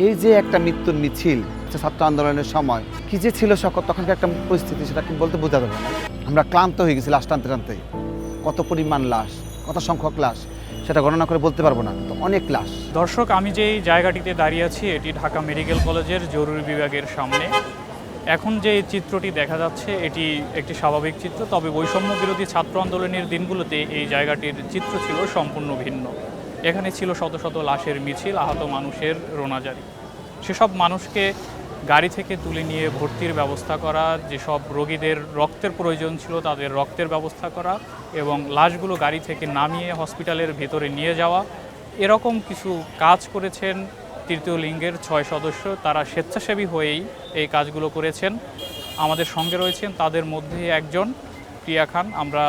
এই যে একটা মৃত্যুর মিছিল ছাত্র আন্দোলনের সময়, কি যে ছিল সকল, তখনকার একটা পরিস্থিতি, সেটা কি বলতে বোঝা যাবে না। আমরা ক্লান্ত হয়ে গেছি লাশ টানতে টানতে। কত পরিমাণ লাশ, কত সংখ্যক লাশ, সেটা গণনা করে বলতে পারব না তো অনেক লাশ। দর্শক, আমি যেই জায়গাটিতে দাঁড়িয়ে আছি, এটি ঢাকা মেডিকেল কলেজের জরুরি বিভাগের সামনে। এখন যে চিত্রটি দেখা যাচ্ছে, এটি একটি স্বাভাবিক চিত্র, তবে বৈষম্য বিরোধী ছাত্র আন্দোলনের দিনগুলোতে এই জায়গাটির চিত্র ছিল সম্পূর্ণ ভিন্ন। এখানে ছিল শত শত লাশের মিছিল, আহত মানুষের রোনাজারি। সেসব মানুষকে গাড়ি থেকে তুলে নিয়ে ভর্তির ব্যবস্থা করা, যেসব রোগীদের রক্তের প্রয়োজন ছিল তাদের রক্তের ব্যবস্থা করা এবং লাশগুলো গাড়ি থেকে নামিয়ে হসপিটালের ভেতরে নিয়ে যাওয়া। এরকম কিছু কাজ করেছেন তৃতীয় লিঙ্গের ছয় সদস্য। তারা স্বেচ্ছাসেবী হয়েই এই কাজগুলো করেছেন। আমাদের সঙ্গে রয়েছেন তাদের মধ্যে একজন, প্রিয়া খান। আমরা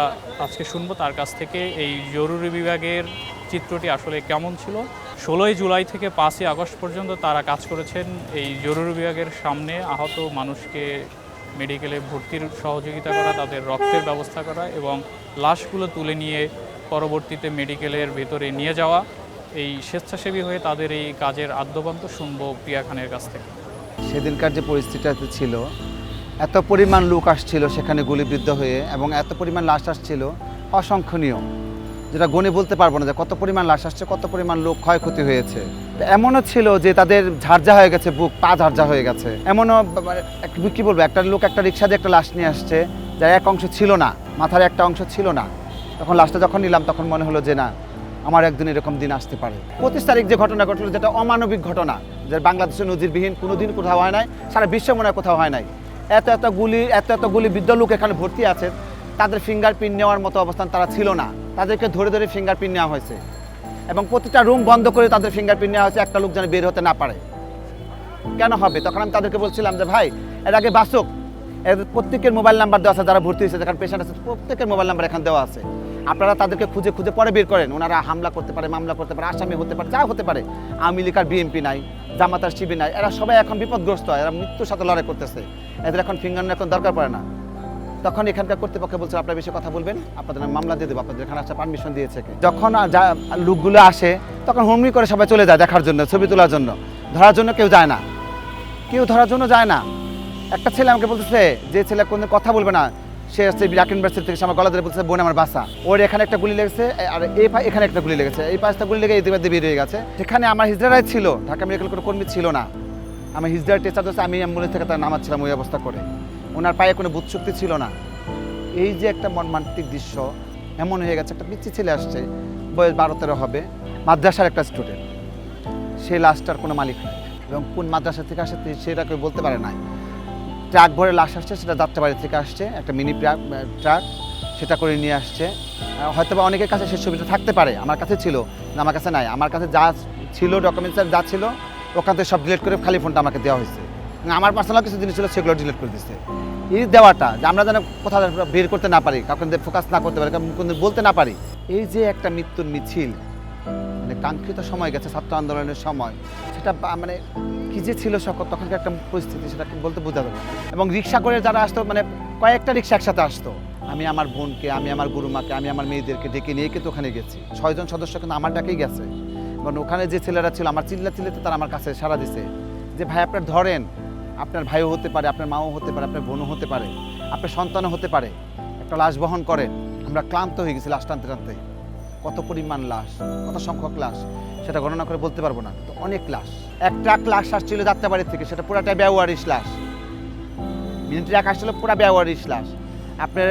আজকে শুনব তার কাছ থেকে এই জরুরি বিভাগের চিত্রটি আসলে কেমন ছিল? ষোলোই জুলাই থেকে পাঁচই আগস্ট পর্যন্ত তারা কাজ করেছেন এই জরুরি বিভাগের সামনে আহত মানুষকে মেডিকেলে ভর্তির সহযোগিতা করা, তাদের রক্তের ব্যবস্থা করা এবং লাশগুলো তুলে নিয়ে পরবর্তীতে মেডিকেলের ভেতরে নিয়ে যাওয়া। এই স্বেচ্ছাসেবী হয়ে তাদের এই কাজের আদ্যপান্ত শুনব প্রিয়া খানের কাছ থেকে। সেদিনকার যে পরিস্থিতিটা ছিল, এত পরিমাণ লোক আসছিল সেখানে গুলিবিদ্ধ হয়ে এবং এত পরিমাণ লাশ আসছিল, অসংখ্যনীয়। যেটা গণে বলতে পারব না যে কত পরিমাণ লাশ আসছে, কত পরিমাণ লোক ক্ষয়ক্ষতি হয়েছে। এমনও ছিল যে তাদের ঝারঝা হয়ে গেছে, বুক, পা ঝারঝা হয়ে গেছে। এমনও মানে কি বলব, একটা লোক একটা রিক্সা দিয়ে একটা লাশ নিয়ে আসছে, যার এক অংশ ছিল না, মাথার একটা অংশ ছিল না। তখন লাশটা যখন নিলাম, তখন মনে হলো যে না, আমার একদিন এরকম দিন আসতে পারে। পঁচিশ তারিখ যে ঘটনা ঘটলো, যেটা অমানবিক ঘটনা, যে বাংলাদেশের নজিরবিহীন কোনো দিন কোথাও হয় নাই, সারা বিশ্ব মনে কোথাও হয় নাই। এত এত গুলি, এত এত গুলি বৃদ্ধ লোক এখানে ভর্তি আছে তাদের ফিঙ্গারপ্রিন্ট নেওয়ার মতো অবস্থান তারা ছিল না। তাদেরকে ধরে ধরে ফিঙ্গারপ্রিন্ট নেওয়া হয়েছে। এবং প্রতিটা রুম বন্ধ করে তাদের ফিঙ্গারপ্রিন্ট নেওয়া হয়েছে। একটা লোক যেন বের হতে না পারে। কেন হবে? তখন আমি তাদেরকে বলছিলাম যে, ভাই, এর আগে বাসুক। এদের প্রত্যেকের মোবাইল নাম্বার দেওয়া আছে, যারা ভর্তি হয়েছে, যেখানে পেশেন্ট আছে, প্রত্যেকের মোবাইল নাম্বার এখানে দেওয়া আছে। আপনারা তাদেরকে খুঁজে খুঁজে পরে বের করেন। ওনারা হামলা করতে পারে, মামলা করতে পারে, আসামি হতে পারে, যা হতে পারে। আওয়ামী লীগার বিএনপি নাই জামাতার শিবির নাই। এরা সবাই এখন বিপদগ্রস্ত হয়। এরা মৃত্যুর সাথে লড়াই করতেছে। এদের এখন ফিঙ্গার এখন দরকার পড়ে না। তখন এখানকার কর্তৃপক্ষ বলছে, আপনারা বেশি কথা বলবেন, আপনাদের মামলা দিয়ে দেবো, আপনাদের এখানে আসা পারমিশন দিয়েছে যখন যা লোকগুলো আসে, তখন হুমড়ি করে সবাই চলে যায় দেখার জন্য, ছবি তোলার জন্য। ধরার জন্য কেউ যায় না। কেউ ধরার জন্য যায় না। একটা ছেলে আমাকে বলতেছে, যে ছেলে কোনো কথা বলবে না, সে হচ্ছে ইরাক ইউনিভার্সিটি থেকে আমার গলা ধরে বলছে বোন আমার বাসা। ওর এখানে একটা গুলি লেগেছে, আর এই পা- এখানে একটা গুলি লেগেছে। এই পাঁচটা গুলি লেগে ইতিমধ্যে বের হয়ে গেছে। সেখানে আমার হিজড়ারাই ছিল, ঢাকা মেডিকেল কোনো কর্মী ছিল না। আমি হিজড়ার দোষে আমি অ্যাম্বুলেন্স থেকে তার নামাচ্ছিলাম ওই অবস্থা করে। ওনার পায়ে কোনো বুধ শক্তি ছিল না। এই যে একটা মর্মান্তিক দৃশ্য, এমন হয়ে গেছে, একটা পিচ্ছি ছেলে আসছে, বয়স বারো, তেরো হবে, মাদ্রাসার একটা স্টুডেন্ট সেই লাশটার কোনো মালিক নেই এবং কোন মাদ্রাসা থেকে আসে সেটা কেউ বলতে পারে নাই। ট্রাক ভরে লাশ আসছে, সেটা যাত্রাবাড়ি থেকে আসছে, একটা মিনি ট্রাক ট্রাক, সেটা করে নিয়ে আসছে। হয়তো বা অনেকের কাছে সে সুবিধা থাকতে পারে, আমার কাছে ছিল আমার কাছে নাই। আমার কাছে যা ছিল ডকুমেন্টস যা ছিল, ওখান থেকে সব ডিলিট করে খালি ফোনটা আমাকে দেওয়া হয়েছে। আমার পার্সোনাল কিছু জিনিস ছিল, সেগুলো ডিলিট করে দিচ্ছে এই দেওয়াটা যে আমরা যেন কোথাও বের করতে না পারি, কাউকে ফোকাস না করতে পারি, কাউকে বলতে না পারি, এই যে একটা মৃত্যুর মিছিল মানে কাঙ্ক্ষিত সময় গেছে, ছাত্র আন্দোলনের সময়, সেটা মানে কি যে ছিল সকল তখনকার একটা পরিস্থিতি, সেটা বলতে বোঝা যাবে। এবং রিক্সা করে যারা আসতো মানে কয়েকটা রিক্সা একসাথে আসতো। আমি আমার বোনকে, আমি আমার গুরুমাকে, আমি আমার মেয়েদেরকে ডেকে নিয়ে কিন্তু ওখানে গেছি। ছয়জন সদস্য কিন্তু আমার ডাকেই গেছে। এবং ওখানে যে ছেলেরা ছিল, আমার চিল্লা চিল্লাতে তারা আমার কাছে সারা দিছে। যে, ভাই আপনার ধরেন আপনার ভাইও হতে পারে, আপনার মাও হতে পারে, আপনার বোনও হতে পারে, আপনার সন্তানও হতে পারে। একটা লাশ বহন করেন, আমরা ক্লান্ত হয়ে গেছি লাশ টানতে টানতে। কত পরিমাণ লাশ, কত সংখ্যক লাশ, সেটা গণনা করে বলতে পারব না তো অনেক লাশ। এক ট্রাক লাশ আসছিল যাত্রাবাড়ি থেকে, সেটা পুরাটা ব্যবহারিস লাশ। মিনিট ট্রাক আসছিল, পুরা ব্যবহারিস লাশ। আপনার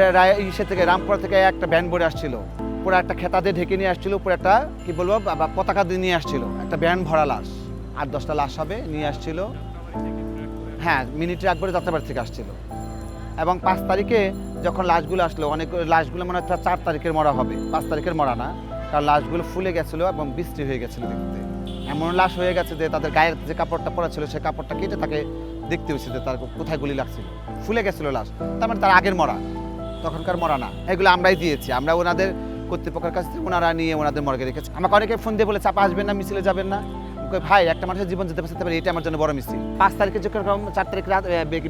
ইসে থেকে, রামপুরা থেকে একটা ভ্যান ভরে আসছিল। পুরো একটা খেতা দিয়ে ঢেকে নিয়ে আসছিল, পুরো একটা, কি বলব পতাকা দিয়ে নিয়ে আসছিল। একটা ভ্যান ভরা লাশ। আট, দশটা লাশ হবে, নিয়ে আসছিল। হ্যাঁ মিনি ট্রাক ভরে যাত্রাবাড়ি থেকে আসছিল। এবং পাঁচ তারিখে যখন লাশগুলো আসলো, অনেক লাশগুলো মনে হয় চার তারিখের মরা হবে। পাঁচ তারিখের মরা না, কারণ লাশগুলো ফুলে গেছিল এবং বৃষ্টি হয়ে গেছিল দেখতে। এমন লাশ হয়ে গেছে যে তাদের গায়ের যে কাপড়টা পরা ছিল সেই কাপড়টা কেটে তাকে দেখতে হয়েছে যে তার কোথায় গুলি লাগছিল। ফুলে গেছিল লাশ, তার মানে তার আগের মরা। তখনকার মরা না। এগুলো আমরাই দিয়েছি। আমরা ওনাদের কর্তৃপক্ষের কাছ ওনারা নিয়ে ওনাদের মর্গে রেখেছি। আমাকে অনেকে ফোন দিয়ে বলে চাপা আসবেন না, মিছিলে যাবেন না। ভাই, একটা মানুষের জীবন যেতে পারতে পারে এটা আমার জন্য বড় মিছিল। পাঁচ তারিখে যেরকম চার তারিখ রাত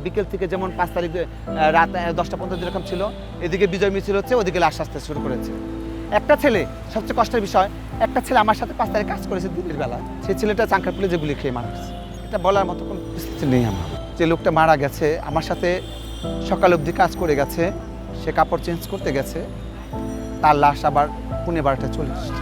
বিকেল থেকে যেমন পাঁচ তারিখ রাত দশটা পর্যন্ত যেরকম ছিল, এদিকে বিজয় মিছিল হচ্ছে, ওদিকে লাশ আসতে শুরু করেছে। একটা ছেলে, সবচেয়ে কষ্টের বিষয়, একটা ছেলে আমার সাথে পাঁচ তারিখ কাজ করেছে দিনের বেলা। সেই ছেলেটা চাঙ্কার পুলে যে গুলি খেয়ে মারা গেছে। এটা বলার মতো কোনো পরিস্থিতি নেই আমার। যে লোকটা মারা গেছে, আমার সাথে সকাল অবধি কাজ করে গেছে, সে কাপড় চেঞ্জ করতে গেছে, তার লাশ আবার পুনে বারোটা চলে এসেছে।